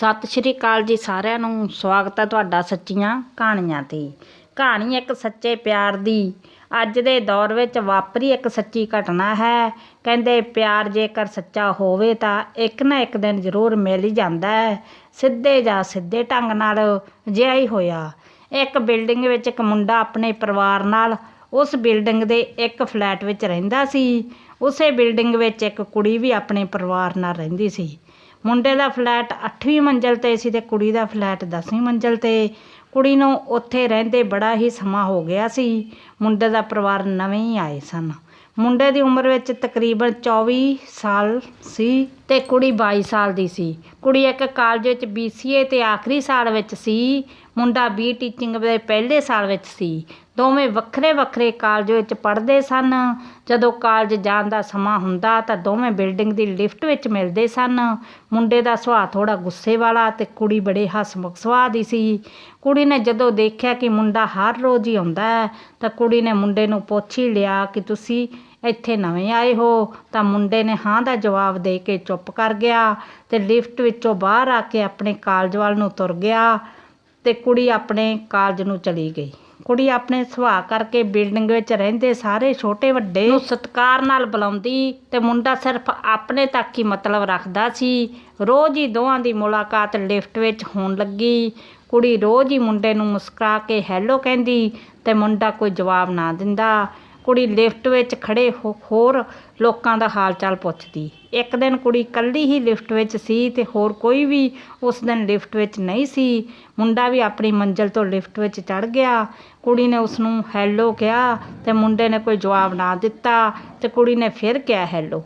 ਸਤਿ ਸ਼੍ਰੀ ਅਕਾਲ ਜੀ ਸਾਰਿਆਂ ਨੂੰ। ਸਵਾਗਤ ਹੈ ਤੁਹਾਡਾ ਸੱਚੀਆਂ ਕਹਾਣੀਆਂ ਤੇ। ਕਹਾਣੀ ਇੱਕ ਸੱਚੇ ਪਿਆਰ ਦੀ। ਅੱਜ ਦੇ ਦੌਰ ਵਿੱਚ ਵਾਪਰੀ ਇੱਕ ਸੱਚੀ ਘਟਨਾ ਹੈ। ਕਹਿੰਦੇ ਪਿਆਰ ਜੇਕਰ ਸੱਚਾ ਹੋਵੇ ਤਾਂ ਇੱਕ ਨਾ ਇੱਕ ਦਿਨ ਜ਼ਰੂਰ ਮਿਲ ਹੀ ਜਾਂਦਾ ਹੈ। ਸਿੱਧੇ ਜਾਂ ਸਿੱਧੇ ਢੰਗ ਨਾਲ ਜਿਹਾ ਹੀ ਹੋਇਆ। ਇੱਕ ਬਿਲਡਿੰਗ ਵਿੱਚ ਇੱਕ ਮੁੰਡਾ ਆਪਣੇ ਪਰਿਵਾਰ ਨਾਲ ਉਸ ਬਿਲਡਿੰਗ ਦੇ ਇੱਕ ਫਲੈਟ ਵਿੱਚ ਰਹਿੰਦਾ ਸੀ। ਉਸੇ ਬਿਲਡਿੰਗ ਵਿੱਚ ਇੱਕ ਕੁੜੀ ਵੀ ਆਪਣੇ ਪਰਿਵਾਰ ਨਾਲ ਰਹਿੰਦੀ ਸੀ। ਮੁੰਡੇ ਦਾ ਫਲੈਟ 8ਵੀਂ ਮੰਜ਼ਲ ਤੇ ਸੀ ਤੇ ਕੁੜੀ ਦਾ ਫਲੈਟ 10ਵੀਂ ਮੰਜ਼ਲ ਤੇ। ਕੁੜੀ ਨੂੰ ਉੱਥੇ ਰਹਿੰਦੇ ਬੜਾ ਹੀ ਸਮਾਂ ਹੋ ਗਿਆ ਸੀ। ਮੁੰਡੇ ਦਾ ਪਰਿਵਾਰ ਨਵੇਂ ਹੀ ਆਏ ਸਨ। ਮੁੰਡੇ ਦੀ ਉਮਰ ਵਿੱਚ ਤਕਰੀਬਨ 24 ਸਾਲ ਸੀ ਤੇ ਕੁੜੀ 22 ਸਾਲ ਦੀ ਸੀ। ਕੁੜੀ ਇੱਕ ਕਾਲਜ ਵਿੱਚ BCA ਤੇ ਆਖਰੀ ਸਾਲ ਵਿੱਚ ਸੀ। ਮੁੰਡਾ ਬੀ ਟੀਚਿੰਗ ਦੇ ਪਹਿਲੇ ਸਾਲ ਵਿੱਚ ਸੀ। ਦੋਵੇਂ ਵੱਖਰੇ ਵੱਖਰੇ ਕਾਲਜ ਵਿੱਚ ਪੜ੍ਹਦੇ ਸਨ। ਜਦੋਂ ਕਾਲਜ ਜਾਣ ਦਾ ਸਮਾਂ ਹੁੰਦਾ ਤਾਂ ਦੋਵੇਂ ਬਿਲਡਿੰਗ ਦੀ ਲਿਫਟ ਵਿੱਚ ਮਿਲਦੇ ਸਨ। ਮੁੰਡੇ ਦਾ ਸੁਭਾਅ ਥੋੜਾ ਗੁੱਸੇ ਵਾਲਾ ਤੇ ਕੁੜੀ ਬੜੇ ਹਸਮੁਖ ਸੁਭਾਅ ਦੀ ਸੀ। ਕੁੜੀ ਨੇ ਜਦੋਂ ਦੇਖਿਆ ਕਿ ਮੁੰਡਾ ਹਰ ਰੋਜ਼ ਹੀ ਆਉਂਦਾ ਹੈ, ਤਾਂ ਕੁੜੀ ਨੇ ਮੁੰਡੇ ਨੂੰ ਪੁੱਛ ਹੀ ਲਿਆ ਕਿ ਤੁਸੀਂ ਇੱਥੇ ਨਵੇਂ ਆਏ ਹੋ? ਤਾਂ ਮੁੰਡੇ ਨੇ ਹਾਂ ਦਾ ਜਵਾਬ ਦੇ ਕੇ ਚੁੱਪ ਕਰ ਗਿਆ ਤੇ ਲਿਫਟ ਵਿੱਚੋਂ ਬਾਹਰ ਆ ਕੇ ਆਪਣੇ ਕਾਲਜ ਵੱਲ ਨੂੰ ਤੁਰ ਗਿਆ ਤੇ ਕੁੜੀ ਆਪਣੇ ਕਾਲਜ ਨੂੰ ਚਲੀ ਗਈ। ਕੁੜੀ ਆਪਣੇ ਸੁਭਾਅ ਕਰਕੇ ਬਿਲਡਿੰਗ ਵਿੱਚ ਰਹਿੰਦੇ, ਸਾਰੇ ਛੋਟੇ ਵੱਡੇ ਨੂੰ ਸਤਿਕਾਰ ਨਾਲ ਬੁਲਾਉਂਦੀ ਤੇ ਮੁੰਡਾ ਸਿਰਫ ਆਪਣੇ ਤੱਕ ਹੀ ਮਤਲਬ ਰੱਖਦਾ ਸੀ। ਰੋਜ਼ ਹੀ ਦੋਵਾਂ ਦੀ ਮੁਲਾਕਾਤ ਲਿਫਟ ਵਿੱਚ ਹੋਣ ਲੱਗੀ। ਕੁੜੀ ਰੋਜ਼ ਹੀ ਮੁੰਡੇ ਨੂੰ ਮੁਸਕਰਾ ਕੇ ਹੈਲੋ ਕਹਿੰਦੀ ਤੇ ਮੁੰਡਾ ਕੋਈ ਜਵਾਬ ਨਾ ਦਿੰਦਾ। ਕੁੜੀ ਲਿਫਟ ਵਿੱਚ ਖੜ੍ਹੇ ਹੋ- ਹੋਰ ਲੋਕਾਂ ਦਾ ਹਾਲ ਚਾਲ ਪੁੱਛਦੀ। ਇੱਕ ਦਿਨ ਕੁੜੀ ਇਕੱਲੀ ਹੀ ਲਿਫਟ ਵਿੱਚ ਸੀ ਅਤੇ ਹੋਰ ਕੋਈ ਵੀ ਉਸ ਦਿਨ ਲਿਫਟ ਵਿੱਚ ਨਹੀਂ ਸੀ। ਮੁੰਡਾ ਵੀ ਆਪਣੀ ਮੰਜ਼ਿਲ ਤੋਂ ਲਿਫਟ ਵਿੱਚ ਚੜ੍ਹ ਗਿਆ। ਕੁੜੀ ਨੇ ਉਸ ਨੂੰ ਹੈਲੋ ਕਿਹਾ ਅਤੇ ਮੁੰਡੇ ਨੇ ਕੋਈ ਜਵਾਬ ਨਾ ਦਿੱਤਾ ਅਤੇ ਕੁੜੀ ਨੇ ਫਿਰ ਕਿਹਾ ਹੈਲੋ।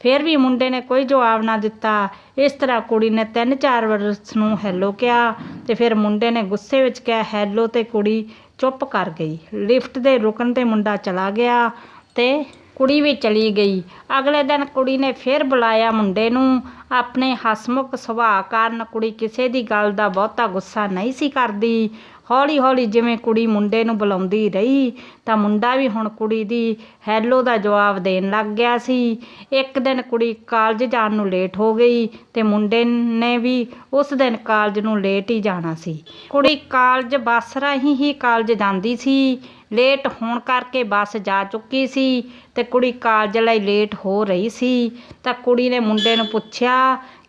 ਫਿਰ ਵੀ ਮੁੰਡੇ ਨੇ ਕੋਈ ਜਵਾਬ ਨਾ ਦਿੱਤਾ। ਇਸ ਤਰ੍ਹਾਂ ਕੁੜੀ ਨੇ ਤਿੰਨ ਚਾਰ ਵਾਰ ਉਸ ਨੂੰ ਹੈਲੋ ਕਿਹਾ ਅਤੇ ਫਿਰ ਮੁੰਡੇ ਨੇ ਗੁੱਸੇ ਵਿੱਚ ਕਿਹਾ ਹੈਲੋ ਅਤੇ ਕੁੜੀ ਚੁੱਪ ਕਰ ਗਈ। ਲਿਫਟ ਦੇ ਰੁਕਣ ਤੇ ਮੁੰਡਾ ਚਲਾ ਗਿਆ ਤੇ ਕੁੜੀ ਵੀ ਚਲੀ ਗਈ। ਅਗਲੇ ਦਿਨ ਕੁੜੀ ਨੇ ਫਿਰ ਬੁਲਾਇਆ ਮੁੰਡੇ ਨੂੰ। ਆਪਣੇ ਹਸਮੁਖ ਸੁਭਾਅ ਕਾਰਨ ਕੁੜੀ ਕਿਸੇ ਦੀ ਗੱਲ ਦਾ ਬਹੁਤਾ ਗੁੱਸਾ ਨਹੀਂ ਸੀ ਕਰਦੀ। ਹੌਲੀ ਹੌਲੀ ਜਿਵੇਂ ਕੁੜੀ ਮੁੰਡੇ ਨੂੰ ਬੁਲਾਉਂਦੀ ਰਹੀ, ਤਾਂ ਮੁੰਡਾ ਵੀ ਹੁਣ ਕੁੜੀ ਦੀ ਹੈਲੋ ਦਾ ਜਵਾਬ ਦੇਣ ਲੱਗ ਗਿਆ ਸੀ। ਇੱਕ ਦਿਨ ਕੁੜੀ ਕਾਲਜ ਜਾਣ ਨੂੰ ਲੇਟ ਹੋ ਗਈ ਤੇ ਮੁੰਡੇ ਨੇ ਵੀ ਉਸ ਦਿਨ ਕਾਲਜ ਨੂੰ ਲੇਟ ਹੀ ਜਾਣਾ ਸੀ। ਕੁੜੀ ਕਾਲਜ ਬੱਸ ਰਾਹੀਂ ਹੀ ਕਾਲਜ ਜਾਂਦੀ ਸੀ। ਲੇਟ ਹੋਣ ਕਰਕੇ ਬੱਸ ਜਾ ਚੁੱਕੀ ਸੀ ਤੇ ਕੁੜੀ ਕਾਲਜ ਲਈ ਲੇਟ ਹੋ ਰਹੀ ਸੀ। ਤਾਂ ਕੁੜੀ ਨੇ ਮੁੰਡੇ ਨੂੰ ਪੁੱਛਿਆ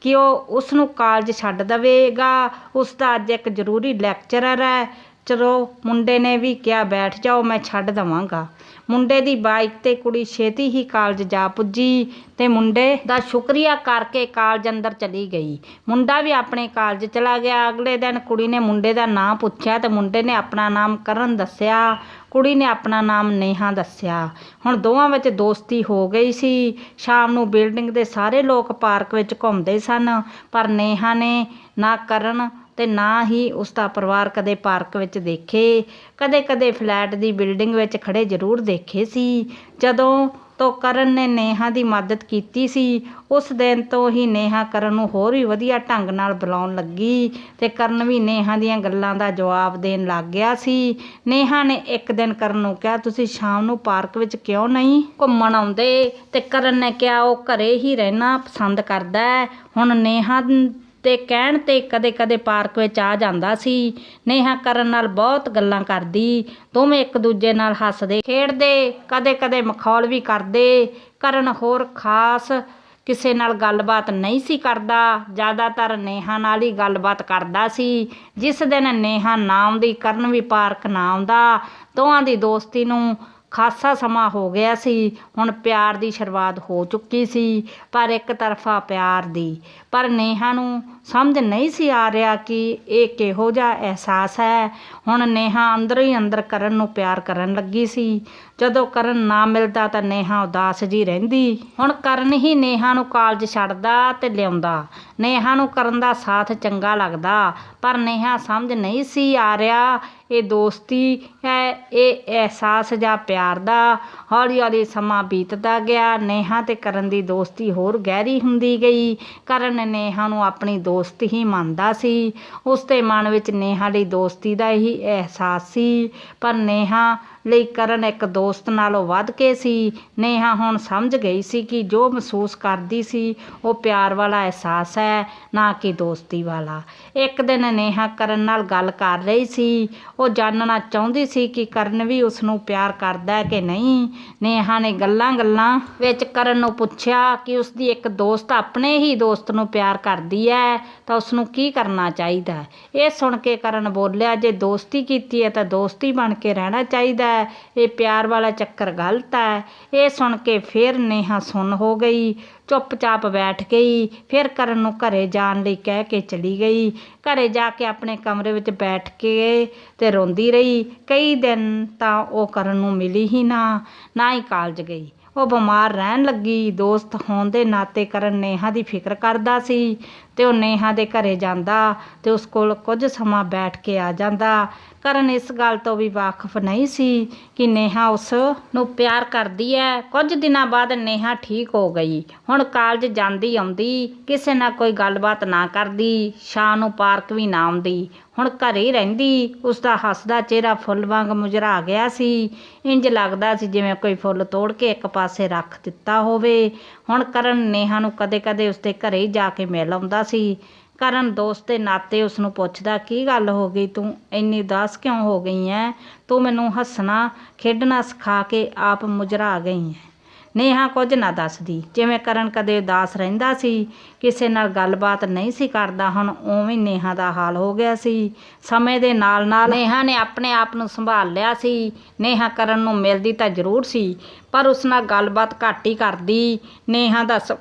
ਕਿ ਉਹ ਉਸ ਨੂੰ ਕਾਲਜ ਛੱਡ ਦੇਵੇਗਾ। ਉਸ ਦਾ ਅੱਜ ਇੱਕ ਜ਼ਰੂਰੀ ਲੈਕਚਰਰ ਹੈ। ਚਲੋ, ਮੁੰਡੇ ਨੇ ਵੀ ਕਿਹਾ, ਬੈਠ ਜਾਓ, ਮੈਂ ਛੱਡ ਦਵਾਂਗਾ। ਮੁੰਡੇ ਦੀ ਬਾਈਕ ਤੇ ਕੁੜੀ ਛੇਤੀ ਹੀ ਕਾਲਜ ਜਾ ਪੁੱਜੀ ਤੇ ਮੁੰਡੇ ਦਾ ਸ਼ੁਕਰੀਆ ਕਰਕੇ ਕਾਲਜ ਅੰਦਰ ਚਲੀ ਗਈ। ਮੁੰਡਾ ਵੀ ਆਪਣੇ ਕਾਲਜ ਚਲਾ ਗਿਆ। ਅਗਲੇ ਦਿਨ ਕੁੜੀ ਨੇ ਮੁੰਡੇ ਦਾ ਨਾਂ ਪੁੱਛਿਆ ਤੇ ਮੁੰਡੇ ਨੇ ਆਪਣਾ ਨਾਮ ਕਰਨ ਦੱਸਿਆ। ਕੁੜੀ ਨੇ ਆਪਣਾ ਨਾਮ ਨੇਹਾ ਦੱਸਿਆ। ਹੁਣ ਦੋਵਾਂ ਵਿੱਚ ਦੋਸਤੀ ਹੋ ਗਈ ਸੀ। ਸ਼ਾਮ ਨੂੰ ਬਿਲਡਿੰਗ ਦੇ ਸਾਰੇ ਲੋਕ ਪਾਰਕ ਵਿੱਚ ਘੁੰਮਦੇ ਸਨ, ਪਰ ਨੇਹਾ ਨੇ ਨਾ ਕਰਨ ਤੇ ਨਾ ਹੀ ਉਸ ਦਾ ਪਰਿਵਾਰ ਕਦੇ ਪਾਰਕ ਵਿੱਚ ਦੇਖੇ। ਕਦੇ-ਕਦੇ ਫਲੈਟ ਦੀ ਬਿਲਡਿੰਗ ਵਿੱਚ ਖੜੇ ਜ਼ਰੂਰ ਦੇਖੇ ਸੀ। ਜਦੋਂ ਤੋਂ ਕਰਨ ਨੇ ਨੇਹਾ ਦੀ ਮਦਦ ਕੀਤੀ ਸੀ। ਉਸ ਦਿਨ ਤੋਂ ਹੀ ਨੇਹਾ ਕਰਨ ਨੂੰ ਹੋਰ ਵੀ ਵਧੀਆ ਢੰਗ ਨਾਲ ਬੁਲਾਉਣ ਲੱਗੀ ਤੇ ਕਰਨ ਵੀ ਨੇਹਾ ਦੀਆਂ ਗੱਲਾਂ ਦਾ ਜਵਾਬ ਦੇਣ ਲੱਗ ਗਿਆ ਸੀ। ਨੇਹਾ ਨੇ ਇੱਕ ਦਿਨ ਕਰਨ ਨੂੰ ਕਿਹਾ, ਤੁਸੀਂ ਸ਼ਾਮ ਨੂੰ ਪਾਰਕ ਵਿੱਚ ਕਿਉਂ ਨਹੀਂ ਘੁੰਮਣ ਆਉਂਦੇ? ਤੇ ਕਰਨ ਨੇ ਕਿਹਾ, ਉਹ ਘਰੇ ਹੀ ਰਹਿਣਾ ਪਸੰਦ ਕਰਦਾ ਹੈ। ਹੁਣ ਨੇਹਾ ਤੇ ਕਹਿਣ ਤੇ ਕਦੇ-ਕਦੇ ਪਾਰਕ ਵਿੱਚ ਆ ਜਾਂਦਾ ਸੀ। ਨੇਹਾ ਕਰਨ ਨਾਲ ਬਹੁਤ ਗੱਲਾਂ ਕਰਦੀ। ਦੋਵੇਂ ਇੱਕ ਦੂਜੇ ਨਾਲ ਹੱਸਦੇ, ਖੇਡਦੇ ਕਦੇ-ਕਦੇ ਮਖੌਲ ਵੀ ਕਰਦੇ। ਕਰਨ ਹੋਰ ਖਾਸ ਕਿਸੇ ਨਾਲ ਗੱਲਬਾਤ ਨਹੀਂ ਸੀ ਕਰਦਾ। ਜ਼ਿਆਦਾਤਰ ਨੇਹਾ ਨਾਲ ਹੀ ਗੱਲਬਾਤ ਕਰਦਾ ਸੀ। ਜਿਸ ਦਿਨ ਨੇਹਾ ਨਾ ਆਉਂਦੀ ਕਰਨ ਵੀ ਪਾਰਕ ਨਾ ਆਉਂਦਾ ਦੋਵਾਂ ਦੀ ਦੋਸਤੀ ਨੂੰ ਖਾਸਾ ਸਮਾਂ ਹੋ ਗਿਆ ਸੀ। ਹੁਣ ਪਿਆਰ ਦੀ ਸ਼ੁਰੂਆਤ ਹੋ ਚੁੱਕੀ ਸੀ, ਪਰ ਇੱਕ ਤਰਫਾ ਪਿਆਰ ਦੀ। ਪਰ ਨੇਹਾ ਨੂੰ ਸਮਝ ਨਹੀਂ ਸੀ ਆ ਰਿਹਾ ਕਿ ਇਹ ਕਿਹੋ ਜਿਹਾ ਅਹਿਸਾਸ ਹੈ। ਹੁਣ ਨੇਹਾ ਅੰਦਰੋਂ ਹੀ ਅੰਦਰ ਕਰਨ ਨੂੰ ਪਿਆਰ ਕਰਨ ਲੱਗੀ ਸੀ। ਜਦੋਂ ਕਰਨ ਨਾ ਮਿਲਦਾ ਤਾਂ ਨੇਹਾ ਉਦਾਸ ਜੀ ਰਹਿੰਦੀ। ਹੁਣ ਕਰਨ ਹੀ ਨੇਹਾ ਨੂੰ ਕਾਲਜ ਛੱਡਦਾ ਤੇ ਲਿਆਉਂਦਾ। ਨੇਹਾ ਨੂੰ ਕਰਨ ਦਾ ਸਾਥ ਚੰਗਾ ਲੱਗਦਾ, ਪਰ ਨੇਹਾ ਸਮਝ ਨਹੀਂ ਸੀ ਆ ਰਿਹਾ, ਇਹ ਦੋਸਤੀ ਹੈ ਇਹ ਅਹਿਸਾਸ ਜਾਂ ਪਿਆਰ ਦਾ। ਹੌਲੀ ਹੌਲੀ ਸਮਾਂ ਬੀਤਦਾ ਗਿਆ। ਨੇਹਾ ਤੇ ਕਰਨ ਦੀ ਦੋਸਤੀ ਹੋਰ ਗਹਿਰੀ ਹੁੰਦੀ ਗਈ। ਕਰਨ ਨੇਹਾ ਨੂੰ ਆਪਣੀ ਦੋਸਤ ਹੀ ਮੰਨਦਾ ਸੀ। ਉਸ ਦੇ ਮਨ ਵਿੱਚ ਨੇਹਾ ਲਈ ਦੋਸਤੀ ਦਾ ਹੀ ਅਹਿਸਾਸ ਸੀ। ਪਰ ਨੇਹਾ ਲਈ ਕਰਨ ਇੱਕ ਦੋਸਤ ਨਾਲੋਂ ਵੱਧ ਕੇ ਸੀ। ਨੇਹਾ ਹੁਣ ਸਮਝ ਗਈ ਸੀ ਕਿ ਜੋ ਮਹਿਸੂਸ ਕਰਦੀ ਸੀ, ਉਹ ਪਿਆਰ ਵਾਲਾ ਅਹਿਸਾਸ ਹੈ, ਨਾ ਕਿ ਦੋਸਤੀ ਵਾਲਾ। ਇੱਕ ਦਿਨ ਨੇਹਾ ਕਰਨ ਨਾਲ ਗੱਲ ਕਰ ਰਹੀ ਸੀ। ਉਹ ਜਾਣਨਾ ਚਾਹੁੰਦੀ ਸੀ ਕਿ ਕਰਨ ਵੀ ਉਸ ਨੂੰ ਪਿਆਰ ਕਰਦਾ ਹੈ ਕਿ ਨਹੀਂ। ਨੇਹਾ ਨੇ ਗੱਲਾਂ ਗੱਲਾਂ ਵਿੱਚ ਕਰਨ ਨੂੰ ਪੁੱਛਿਆ ਕਿ ਉਸ ਦੀ ਇੱਕ ਦੋਸਤ ਆਪਣੇ ਹੀ ਦੋਸਤ ਨੂੰ ਪਿਆਰ ਕਰਦੀ ਹੈ ਤਾਂ ਉਸ ਨੂੰ ਕੀ ਕਰਨਾ ਚਾਹੀਦਾ? ਹੈ ਇਹ ਸੁਣ ਕੇ ਕਰਨ ਬੋਲਿਆ, ਜੇ ਦੋਸਤੀ ਕੀਤੀ ਹੈ ਤਾਂ ਦੋਸਤੀ ਬਣ ਕੇ ਰਹਿਣਾ ਚਾਹੀਦਾ ਹੈ ਇਹ ਪਿਆਰ ਵਾਲਾ ਚੱਕਰ ਗਲਤ ਹੈ ਇਹ ਸੁਣ ਕੇ ਫਿਰ ਨੇਹਾ ਸੁਣ ਹੋ ਗਈ। ਚੁੱਪਚਾਪ ਬੈਠ ਗਈ। ਫਿਰ ਕਰਨ ਨੂੰ ਘਰੇ ਜਾਣ ਲਈ ਕਹਿ ਕੇ ਚਲੀ ਗਈ। ਘਰੇ ਜਾ ਕੇ ਆਪਣੇ ਕਮਰੇ ਵਿੱਚ ਬੈਠ ਕੇ ਤੇ ਰੋਂਦੀ ਰਹੀ। ਕਈ ਦਿਨ ਤਾਂ ਉਹ ਕਰਨ ਨੂੰ ਮਿਲੀ ਹੀ ਨਾ ਨਾ ਹੀ ਕਾਲਜ ਗਈ। ਉਹ ਬਿਮਾਰ ਰਹਿਣ ਲੱਗੀ। ਦੋਸਤ ਹੋਣ ਦੇ ਨਾਤੇ ਕਰਨ ਨੇਹਾ ਦੀ ਫਿਕਰ ਕਰਦਾ ਸੀ। ਅਤੇ ਉਹ ਨੇਹਾ ਦੇ ਘਰੇ ਜਾਂਦਾ ਅਤੇ ਉਸ ਕੋਲ ਕੁਝ ਸਮਾਂ ਬੈਠ ਕੇ ਆ ਜਾਂਦਾ। ਕਰਨ ਇਸ ਗੱਲ ਤੋਂ ਵੀ ਵਾਕਫ ਨਹੀਂ ਸੀ ਕਿ ਨੇਹਾ ਉਸ ਨੂੰ ਪਿਆਰ ਕਰਦੀ ਹੈ ਕੁਝ ਦਿਨਾਂ ਬਾਅਦ ਨੇਹਾ ਠੀਕ ਹੋ ਗਈ। ਹੁਣ ਕਾਲਜ ਜਾਂਦੀ ਆਉਂਦੀ, ਕਿਸੇ ਨਾਲ ਕੋਈ ਗੱਲਬਾਤ ਨਾ ਕਰਦੀ, ਸ਼ਾਮ ਨੂੰ ਪਾਰਕ ਵੀ ਨਾ ਆਉਂਦੀ। ਹੁਣ ਘਰੇ ਹੀ ਰਹਿੰਦੀ ਉਸ ਦਾ ਹੱਸਦਾ ਚਿਹਰਾ ਫੁੱਲ ਵਾਂਗ ਮੁਜ਼ਰਾ ਗਿਆ ਸੀ। ਇੰਜ ਲੱਗਦਾ ਸੀ ਜਿਵੇਂ ਕੋਈ ਫੁੱਲ ਤੋੜ ਕੇ ਇੱਕ ਪਾਸੇ ਰੱਖ ਦਿੱਤਾ ਹੋਵੇ। ਹੁਣ ਕਰਨ ਨੇਹਾ ਨੂੰ ਕਦੇ-ਕਦੇ ਉਸਦੇ ਘਰੇ ਹੀ ਜਾ ਕੇ ਮਿਲ ਆਉਂਦਾ ਸੀ। ਕਰਨ ਦੋਸਤ ਦੇ ਨਾਤੇ ਉਸ ਨੂੰ ਪੁੱਛਦਾ, ਕੀ ਗੱਲ ਹੋ ਗਈ? ਤੂੰ ਇੰਨੀ ਉਦਾਸ ਕਿਉਂ ਹੋ ਗਈ ਐ ਤੂੰ ਮੈਨੂੰ ਹੱਸਣਾ, ਖੇਡਣਾ ਸਿਖਾ ਕੇ ਆਪ ਮੁਜਰਾ ਗਈ ਐ ਨੇਹਾ ਕੁਝ ਨਾ ਦੱਸਦੀ। ਜਿਵੇਂ ਕਰਨ ਕਦੇ ਉਦਾਸ ਰਹਿੰਦਾ ਸੀ, ਕਿਸੇ ਨਾਲ ਗੱਲਬਾਤ ਨਹੀਂ ਸੀ ਕਰਦਾ ਹੁਣ ਉਵੇਂ ਹੀ ਨੇਹਾ ਦਾ ਹਾਲ ਹੋ ਗਿਆ ਸੀ। ਸਮੇਂ ਦੇ ਨਾਲ ਨਾਲ ਨੇਹਾ ਨੇ ਆਪਣੇ ਆਪ ਨੂੰ ਸੰਭਾਲ ਲਿਆ ਸੀ। ਨੇਹਾ ਕਰਨ ਨੂੰ ਮਿਲਦੀ ਤਾਂ ਜ਼ਰੂਰ ਸੀ, ਪਰ ਉਸ ਨਾਲ ਗੱਲਬਾਤ ਘੱਟ ਹੀ ਕਰਦੀ। ਨੇਹਾ ਦਾ ਸ-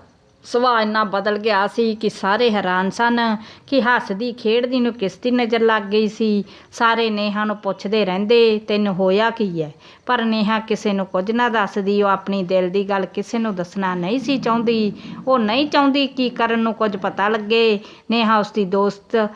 ਸੁਭਾਅ ਇੰਨਾ ਬਦਲ ਗਿਆ ਸੀ ਕਿ ਸਾਰੇ ਹੈਰਾਨ ਸਨ ਕਿ ਹੱਸਦੀ ਖੇਡਦੀ ਨੂੰ ਕਿਸ ਦੀ ਨਜ਼ਰ ਲੱਗ ਗਈ ਸੀ। ਸਾਰੇ ਨੇਹਾ ਨੂੰ ਪੁੱਛਦੇ ਰਹਿੰਦੇ, ਤੈਨੂੰ ਹੋਇਆ ਕੀ ਹੈ ਪਰ ਨੇਹਾ ਕਿਸੇ ਨੂੰ ਕੁਝ ਨਾ ਦੱਸਦੀ, ਉਹ ਆਪਣੀ ਦਿਲ ਦੀ ਗੱਲ ਕਿਸੇ ਨੂੰ ਦੱਸਣਾ ਨਹੀਂ ਸੀ ਚਾਹੁੰਦੀ। ਉਹ ਨਹੀਂ ਚਾਹੁੰਦੀ ਕਿ ਕਰਨ ਨੂੰ ਕੁਝ ਪਤਾ ਲੱਗੇ। ਨੇਹਾ ਉਸਦੀ ਦੋਸਤ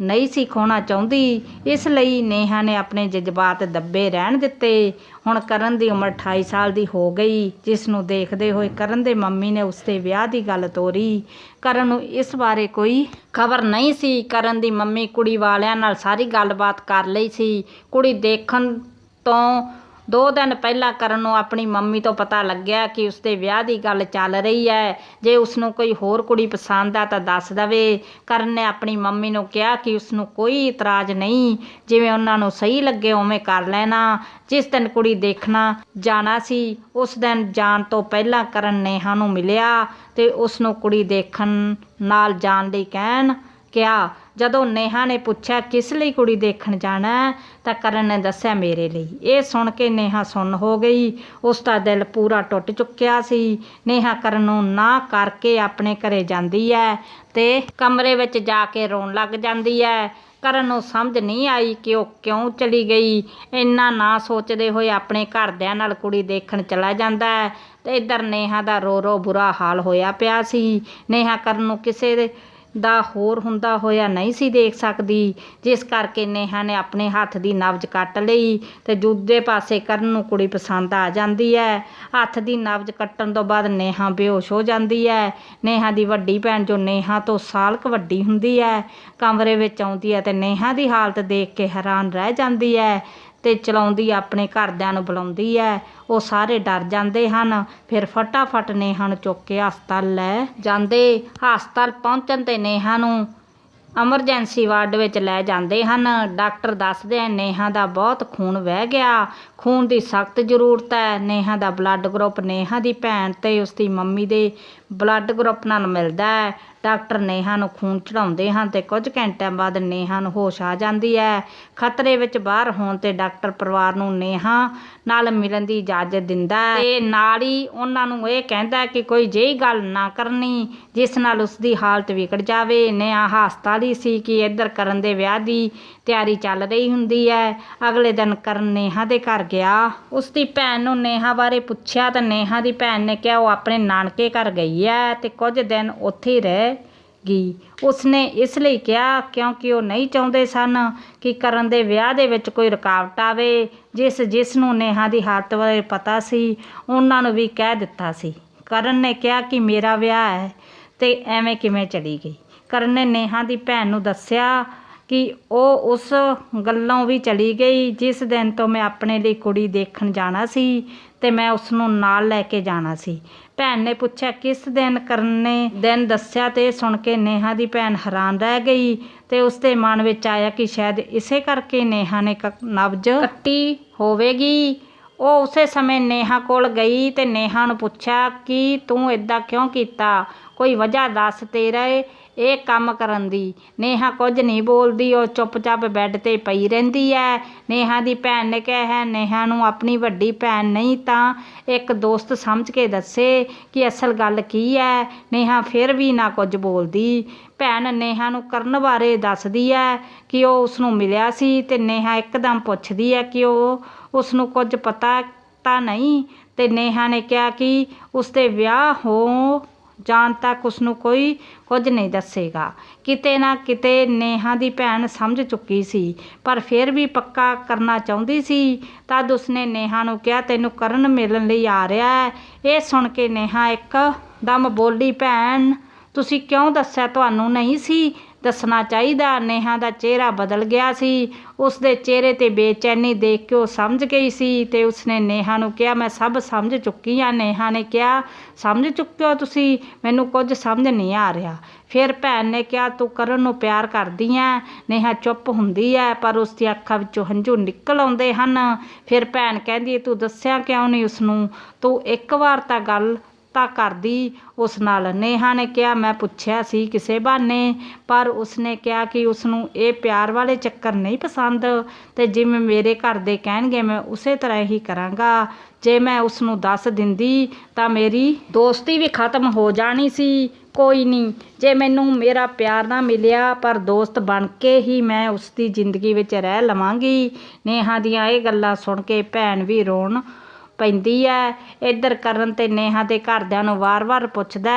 ਨਹੀਂ ਸੀ ਖੋਣਾ ਚਾਹੁੰਦੀ। ਇਸ ਲਈ ਨੇਹਾ ਨੇ ਆਪਣੇ ਜਜ਼ਬਾਤ ਦੱਬੇ ਰਹਿਣ ਦਿੱਤੇ। ਹੁਣ ਕਰਨ ਦੀ ਉਮਰ 28 ਸਾਲ ਦੀ ਹੋ ਗਈ, ਜਿਸ ਨੂੰ ਦੇਖਦੇ ਹੋਏ ਕਰਨ ਦੇ ਮੰਮੀ ਨੇ ਉਸਦੇ ਵਿਆਹ ਦੀ ਗੱਲ ਤੋਰੀ। ਕਰਨ ਨੂੰ ਇਸ ਬਾਰੇ ਕੋਈ ਖਬਰ ਨਹੀਂ ਸੀ। ਕਰਨ ਦੀ ਮੰਮੀ ਕੁੜੀ ਵਾਲਿਆਂ ਨਾਲ ਸਾਰੀ ਗੱਲਬਾਤ ਕਰ ਲਈ ਸੀ। ਕੁੜੀ ਦੇਖਣ ਤੋਂ ਦੋ ਦਿਨ ਪਹਿਲਾਂ ਕਰਨ ਨੂੰ ਆਪਣੀ ਮੰਮੀ ਤੋਂ ਪਤਾ ਲੱਗਿਆ ਕਿ ਉਸਦੇ ਵਿਆਹ ਦੀ ਗੱਲ ਚੱਲ ਰਹੀ ਹੈ। ਜੇ ਉਸ ਨੂੰ ਕੋਈ ਹੋਰ ਕੁੜੀ ਪਸੰਦ ਆ ਤਾਂ ਦੱਸ ਦਵੇ। ਕਰਨ ਨੇ ਆਪਣੀ ਮੰਮੀ ਨੂੰ ਕਿਹਾ ਕਿ ਉਸ ਨੂੰ ਕੋਈ ਇਤਰਾਜ਼ ਨਹੀਂ। ਜਿਵੇਂ ਉਹਨਾਂ ਨੂੰ ਸਹੀ ਲੱਗੇ ਉਵੇਂ ਕਰ ਲੈਣਾ। ਜਿਸ ਦਿਨ ਕੁੜੀ ਦੇਖਣਾ ਜਾਣਾ ਸੀ, ਉਸ ਦਿਨ ਜਾਣ ਤੋਂ ਪਹਿਲਾਂ ਕਰਨ ਨੇਹਾ ਨੂੰ ਮਿਲਿਆ ਤੇ ਉਸ ਨੂੰ ਕੁੜੀ ਦੇਖਣ ਨਾਲ ਜਾਣ ਲਈ ਕਹਿਣ ਕਿਹਾ ਜਦੋਂ ਨੇਹਾ ਨੇ ਪੁੱਛਿਆ, ਕਿਸ ਲਈ ਕੁੜੀ ਦੇਖਣ ਜਾਣਾ ਤਾਂ ਕਰਨ ਨੇ ਦੱਸਿਆ, ਮੇਰੇ ਲਈ। ਇਹ ਸੁਣ ਕੇ ਨੇਹਾ ਸੁੰਨ ਹੋ ਗਈ। ਉਸ ਦਾ ਦਿਲ ਪੂਰਾ ਟੁੱਟ ਚੁੱਕਿਆ ਸੀ। ਨੇਹਾ ਕਰਨ ਨੂੰ ਨਾ ਕਰਕੇ ਆਪਣੇ ਘਰੇ ਜਾਂਦੀ ਹੈ ਤੇ ਕਮਰੇ ਵਿੱਚ ਜਾ ਕੇ ਰੋਣ ਲੱਗ ਜਾਂਦੀ ਹੈ। ਕਰਨ ਨੂੰ ਸਮਝ ਨਹੀਂ ਆਈ ਕਿ ਉਹ ਕਿਉਂ ਚਲੀ ਗਈ। ਇੰਨਾ ਨਾ ਸੋਚਦੇ ਹੋਏ ਆਪਣੇ ਘਰਦਿਆਂ ਨਾਲ ਕੁੜੀ ਦੇਖਣ ਚਲਾ ਜਾਂਦਾ ਹੈ ਤੇ ਇੱਧਰ ਨੇਹਾ ਦਾ ਰੋ ਰੋ ਬੁਰਾ ਹਾਲ ਹੋਇਆ ਪਿਆ ਸੀ। ਨੇਹਾ ਕਰਨ ਨੂੰ ਕਿਸੇ ਦਾ ਹੋਰ ਹੁੰਦਾ ਹੋਇਆ ਨਹੀਂ ਸੀ ਦੇਖ ਸਕਦੀ, ਜਿਸ ਕਰਕੇ ਨੇਹਾ ਨੇ ਆਪਣੇ ਹੱਥ ਦੀ ਨਬਜ਼ ਕੱਟ ਲਈ ਤੇ ਦੂਜੇ ਪਾਸੇ ਕਰਨ ਨੂੰ ਕੁੜੀ ਪਸੰਦ ਆ ਜਾਂਦੀ ਹੈ ਹੱਥ ਦੀ ਨਬਜ਼ ਕੱਟਣ ਤੋਂ ਬਾਅਦ ਨੇਹਾ ਬੇਹੋਸ਼ ਹੋ ਜਾਂਦੀ ਹੈ ਨੇਹਾ ਦੀ ਵੱਡੀ ਭੈਣ ਜੋ ਨੇਹਾ ਤੋਂ ਸਾਲ ਕ ਵੱਡੀ ਹੁੰਦੀ ਹੈ ਕਮਰੇ ਵਿੱਚ ਆਉਂਦੀ ਹੈ ਤੇ ਨੇਹਾ ਦੀ ਹਾਲਤ ਦੇਖ ਕੇ ਹੈਰਾਨ ਰਹਿ ਜਾਂਦੀ ਹੈ ਤੇ ਚਲਾਉਂਦੀ ਆਪਣੇ ਘਰਦਿਆਂ ਨੂੰ ਬੁਲਾਉਂਦੀ ਹੈ ਉਹ ਸਾਰੇ ਡਰ ਜਾਂਦੇ ਹਨ। ਫਿਰ ਫਟਾਫਟ ਨੇਹਾ ਨੂੰ ਚੁੱਕ ਕੇ ਹਸਪਤਾਲ ਲੈ ਜਾਂਦੇ। ਹਸਪਤਾਲ ਪਹੁੰਚਣ ਤੇ ਨੇਹਾ ਨੂੰ ਐਮਰਜੈਂਸੀ ਵਾਰਡ ਵਿੱਚ ਲੈ ਜਾਂਦੇ ਹਨ। ਡਾਕਟਰ ਦੱਸਦੇ ਹਨ ਨੇਹਾ ਦਾ ਬਹੁਤ ਖੂਨ ਵਹਿ ਗਿਆ। ਖੂਨ ਦੀ ਸਖਤ ਜ਼ਰੂਰਤ ਹੈ ਨੇਹਾ ਦਾ ਬਲੱਡ ਗਰੁੱਪ ਨੇਹਾ ਦੀ ਭੈਣ ਤੇ ਉਸ ਦੀ ਮੰਮੀ ਦੇ ਬਲੱਡ ਗਰੁੱਪ ਨਾਲ ਮਿਲਦਾ ਹੈ ਡਾਕਟਰ ਨੇਹਾ ਨੂੰ ਖੂਨ ਚੜਾਉਂਦੇ ਹਨ ਤੇ ਕੁਝ ਘੰਟਿਆਂ ਬਾਅਦ ਨੇਹਾ ਨੂੰ ਹੋਸ਼ ਆ ਜਾਂਦੀ ਹੈ। ਖਤਰੇ ਵਿੱਚ ਬਾਹਰ ਹੋਣ ਤੇ ਡਾਕਟਰ ਪਰਿਵਾਰ ਨੂੰ ਨੇਹਾ ਨਾਲ ਮਿਲਣ ਦੀ ਇਜਾਜ਼ਤ ਦਿੰਦਾ ਹੈ। ਤੇ ਨਾਲ ਹੀ ਉਹਨਾਂ ਨੂੰ ਇਹ ਕਹਿੰਦਾ ਕਿ ਕੋਈ ਜਿਹੀ ਗੱਲ ਨਾ ਕਰਨੀ ਜਿਸ ਨਾਲ ਉਸ ਦੀ ਹਾਲਤ ਵਿਗੜ ਜਾਵੇ। ਨੇਹਾ ਹਸਪਤਾਲ ਹੀ ਸੀ ਕਿ ਇੱਧਰ ਕਰਨ ਦੇ ਵਿਆਹ ਦੀ ਤਿਆਰੀ ਚੱਲ ਰਹੀ ਹੁੰਦੀ ਹੈ। ਅਗਲੇ ਦਿਨ ਕਰਨ ਨੇਹਾ ਦੇ ਘਰ ਗਿਆ। ਉਸ ਦੀ ਭੈਣ ਨੂੰ ਨੇਹਾ ਬਾਰੇ ਪੁੱਛਿਆ ਤਾਂ ਨੇਹਾ ਦੀ ਭੈਣ ਨੇ ਕਿਹਾ, ਉਹ ਆਪਣੇ ਨਾਨਕੇ ਘਰ ਗਈ ਹੈ ਤੇ ਕੁਝ ਦਿਨ ਉੱਥੇ ਰਹਿ। ਗਈ। ਉਸਨੇ ਇਸ ਲਈ ਕਿਹਾ ਕਿਉਂਕਿ ਉਹ ਨਹੀਂ ਚਾਹੁੰਦੇ ਸਨ ਕਿ ਕਰਨ ਦੇ ਵਿਆਹ ਦੇ ਵਿੱਚ ਕੋਈ ਰੁਕਾਵਟ ਆਵੇ। ਜਿਸ ਜਿਸ ਨੂੰ ਨੇਹਾ ਦੀ ਹਾਲਤ ਬਾਰੇ ਪਤਾ ਸੀ, ਉਹਨਾਂ ਨੂੰ ਵੀ ਕਹਿ ਦਿੱਤਾ ਸੀ। ਕਰਨ ਨੇ ਕਿਹਾ ਕਿ ਮੇਰਾ ਵਿਆਹ ਹੈ ਤੇ ਐਵੇਂ ਕਿਵੇਂ ਚਲੀ ਗਈ। ਕਰਨ ਨੇ ਨੇਹਾ ਦੀ ਭੈਣ ਨੂੰ ਦੱਸਿਆ ਕਿ ਉਹ ਉਸ ਗੱਲੋਂ ਵੀ ਚਲੀ ਗਈ, ਜਿਸ ਦਿਨ ਤੋਂ ਮੈਂ ਆਪਣੇ ਲਈ ਕੁੜੀ ਦੇਖਣ ਜਾਣਾ ਸੀ ਤੇ ਮੈਂ ਉਸ ਨੂੰ ਨਾਲ ਲੈ ਕੇ ਜਾਣਾ ਸੀ। ਭੈਣ ਨੇ ਪੁੱਛਿਆ, ਕਿਸ ਦਿਨ ਕਰਨ? ਨੇ ਦਿਨ ਦੱਸਿਆ ਤੇ ਸੁਣ ਕੇ ਨੇਹਾ ਦੀ ਭੈਣ ਹੈਰਾਨ ਰਹਿ ਗਈ ਤੇ ਉਸ ਦੇ ਮਨ ਵਿੱਚ ਆਇਆ ਕਿ ਸ਼ਾਇਦ ਇਸੇ ਕਰਕੇ ਨੇਹਾ ਨੇ ਕ- ਨਬਜ ਕੱਟੀ ਹੋਵੇਗੀ। ਉਹ ਉਸੇ ਸਮੇਂ ਨੇਹਾ ਕੋਲ ਗਈ ਤੇ ਨੇਹਾ ਨੂੰ ਪੁੱਛਿਆ, ਕਿ ਤੂੰ ਇਦਾਂ ਕਿਉਂ ਕੀਤਾ? ਕੋਈ ਵਜ੍ਹਾ ਦੱਸ ਤੇਰਾ ਇਹ ਕੰਮ ਕਰਨ ਦੀ। ਨੇਹਾ ਕੁਝ ਨਹੀਂ ਬੋਲਦੀ, ਉਹ ਚੁੱਪਚਾਪ ਬੈੱਡ ਤੇ ਪਈ ਰਹਿੰਦੀ ਹੈ ਨੇਹਾ ਦੀ ਭੈਣ ਨੇ ਕਿਹਾ ਹੈ, ਨੇਹਾ ਨੂੰ ਆਪਣੀ ਵੱਡੀ ਭੈਣ ਨਹੀਂ ਤਾਂ ਇੱਕ ਦੋਸਤ ਸਮਝ ਕੇ ਦੱਸੇ ਕਿ ਅਸਲ ਗੱਲ ਕੀ ਹੈ ਨੇਹਾ ਫਿਰ ਵੀ ਨਾ ਕੁਝ ਬੋਲਦੀ। ਭੈਣ ਨੇਹਾ ਨੂੰ ਕਰਨ ਬਾਰੇ ਦੱਸਦੀ ਹੈ ਕਿ ਉਹ ਉਸ ਨੂੰ ਮਿਲਿਆ ਸੀ ਤੇ ਨੇਹਾ ਇੱਕਦਮ ਪੁੱਛਦੀ ਹੈ ਕਿ ਉਹ ਉਸ ਨੂੰ ਕੁਝ ਪਤਾ ਤਾਂ ਨਹੀਂ? ਤੇ ਨੇਹਾ ਨੇ ਕਿਹਾ ਕਿ ਉਸ ਦੇ ਵਿਆਹ ਹੋ ਜਾਣ ਤੱਕ ਉਸ ਨੂੰ ਕੋਈ ਕੁਝ ਨਹੀਂ ਦੱਸੇਗਾ। ਕਿਤੇ ਨਾ ਕਿਤੇ ਨੇਹਾ ਦੀ ਭੈਣ ਸਮਝ ਚੁੱਕੀ ਸੀ, ਪਰ ਫਿਰ ਵੀ ਪੱਕਾ ਕਰਨਾ ਚਾਹੁੰਦੀ ਸੀ। ਤਦ ਉਸਨੇ ਨੇਹਾ ਨੂੰ ਕਿਹਾ, ਤੈਨੂੰ ਕਰਨ ਮਿਲਣ ਲਈ ਆ ਰਿਹਾ ਹੈ। ਇਹ ਸੁਣ ਕੇ ਨੇਹਾ ਇੱਕ ਦਮ ਬੋਲੀ, ਭੈਣ, ਤੁਸੀਂ ਕਿਉਂ ਦੱਸਿਆ? ਤੁਹਾਨੂੰ ਨਹੀਂ ਸੀ ਦੱਸਣਾ ਚਾਹੀਦਾ। ਨੇਹਾ ਦਾ ਚਿਹਰਾ ਬਦਲ ਗਿਆ ਸੀ। ਉਸ ਦੇ ਚਿਹਰੇ ਤੇ ਬੇਚੈਨੀ ਦੇਖ ਕੇ ਉਹ ਸਮਝ ਗਈ ਸੀ ਤੇ ਉਸਨੇ ਨੇਹਾ ਨੂੰ ਕਿਹਾ, ਮੈਂ ਸਭ ਸਮਝ ਚੁੱਕੀ ਹਾਂ। ਨੇਹਾ ਨੇ ਕਿਹਾ, ਸਮਝ ਚੁੱਕਿਓ ਤੁਸੀਂ? ਮੈਨੂੰ ਕੁਝ ਸਮਝ ਨਹੀਂ ਆ ਰਿਹਾ। ਫਿਰ ਭੈਣ ਨੇ ਕਿਹਾ, ਤੂੰ ਕਰਨ ਨੂੰ ਪਿਆਰ ਕਰਦੀ ਐ? ਨੇਹਾ ਚੁੱਪ ਹੁੰਦੀ ਐ, ਪਰ ਉਸ ਦੀ ਅੱਖਾਂ ਵਿੱਚੋਂ ਹੰਝੂ ਨਿਕਲ ਆਉਂਦੇ ਹਨ। ਫਿਰ ਭੈਣ ਕਹਿੰਦੀ, ਤੂੰ ਦੱਸਿਆ ਕਿਉਂ ਨਹੀਂ ਉਸ ਨੂੰ ਤੂੰ ਇੱਕ ਵਾਰ ਤਾਂ ਗੱਲ ਤਾਂ ਕਰਦੀ, ਉਸ ਨਾਲ ਨੇਹਾ ਨੇ ਕਿਹਾ, ਮੈਂ ਪੁੱਛਿਆ ਸੀ ਕਿਸੇ ਬਹਾਨੇ, ਪਰ ਉਸਨੇ ਕਿਹਾ ਕਿ ਉਸ ਨੂੰ ਇਹ ਪਿਆਰ ਵਾਲੇ ਚੱਕਰ ਨਹੀਂ ਪਸੰਦ ਤੇ ਜਿਵੇਂ ਮੇਰੇ ਘਰ ਦੇ ਕਹਿਣਗੇ, ਮੈਂ ਉਸੇ ਤਰ੍ਹਾਂ ਹੀ ਕਰਾਂਗਾ। ਜੇ ਮੈਂ ਉਸ ਨੂੰ ਦੱਸ ਦਿੰਦੀ, ਤਾਂ ਮੇਰੀ ਦੋਸਤੀ ਵੀ ਖਤਮ ਹੋ ਜਾਣੀ ਸੀ। ਕੋਈ ਨਹੀਂ, ਜੇ ਮੈਨੂੰ ਮੇਰਾ ਪਿਆਰ ਨਾ ਮਿਲਿਆ, ਪਰ ਦੋਸਤ ਬਣ ਕੇ ਹੀ ਮੈਂ ਉਸ ਦੀ ਜ਼ਿੰਦਗੀ ਵਿੱਚ ਰਹਿ ਲਵਾਂਗੀ। ਨੇਹਾ ਦੀਆਂ ਇਹ ਗੱਲਾਂ ਸੁਣ ਕੇ ਭੈਣ ਵੀ ਰੋਣ ਪੈਂਦੀ ਹੈ ਇੱਧਰ ਕਰਨ ਤੇ ਨੇਹਾ ਦੇ ਘਰਦਿਆਂ ਨੂੰ ਵਾਰ-ਵਾਰ ਪੁੱਛਦਾ